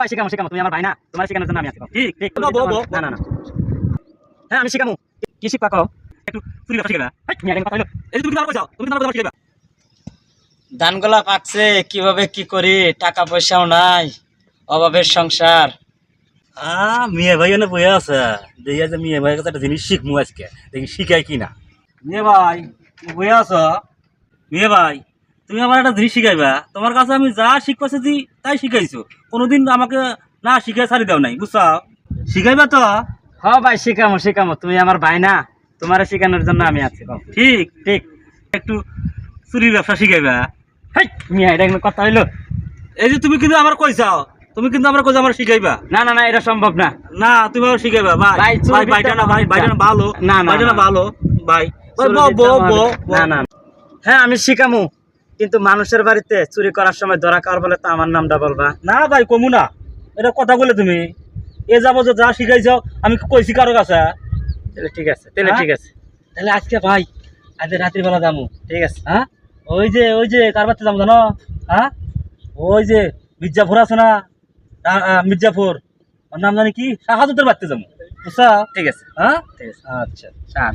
ভাই শিখামো শিখামো তুমি আমার ভাই না তোমার শেখানোর জন্য আমি আছি। ঠিক ঠিক বো, বো, বো, না না না। হ্যাঁ আমি শিখামো কি শিখবা কও একটু চুরি ব্যবসা শিখাবা তুমি আগে কথা হলো এই তুমি তুমি কথা শিখাবা। ধানগুলা পাকছে কীভাবে কি করি? টাকা পয়সাও নাই অভাবের সংসার। আ মেয়ে ভাই এনে বয়ে আছে। দেখি যে মেয়ে ভাইয়ের কাছে একটা জিনিস শিখমু আজকে। দেখি শিখাই কি না মেয়ে ভাই তুমি বয়ে আছো? মেয়ে ভাই তুমি আমার একটা জিনিস শিখাইবা। তোমার কাছে আমি যা শিখতেছি দি তাই শিখাইছো। কোনোদিন আমাকে না শিখাই ছাড়ি দাও নাই বুঝছ? শিখাইবা তো? হ ভাই শিখামো শিখামো। তুমি আমার ভাই না তোমার শেখানোর জন্য আমি আছি ঠিক ঠিক। একটু চুরির ব্যবসা শিখাইবা। এটা কথা হইল? এই যে তুমি কিন্তু আমার কইছাও তুমি কিন্তু আমার কইছো আমার শিখাইবা। না না না এটা সম্ভব না। না তুমি আমার শিখাইবা ভাই। ভাই, ভাইটা না ভাই ভাইটা না ভালো। না, না, ভাইটা না। ভালো ভাই। না না। হ্যাঁ আমি শিখামু। কিন্তু মানুষের বাড়িতে চুরি করার সময় ধরা খাওয়ার বলে তো আমার নামটা বলবা। না ভাই কমু না। এটা কথা বলে তুমি। এ যাব যে যা শিখাইছো আমি কইছি কারও কাছে। তাহলে ঠিক আছে তাহলে হ্যাঁ? ঠিক আছে। তাহলে আজকে ভাই আজ রাত্রি বেলা যাব ঠিক আছে। হ্যাঁ? ওই যে ওই যে কার বাড়িতে যাব জানো? হ্যাঁ? ওই যে মির্জাফর আছে না? আ, ওর নাম জানি কি? শাহাদুতের বাড়িতে যাব বুঝছা? ঠিক আছে। হ্যাঁ? ঠিক আছে। আচ্ছা সাত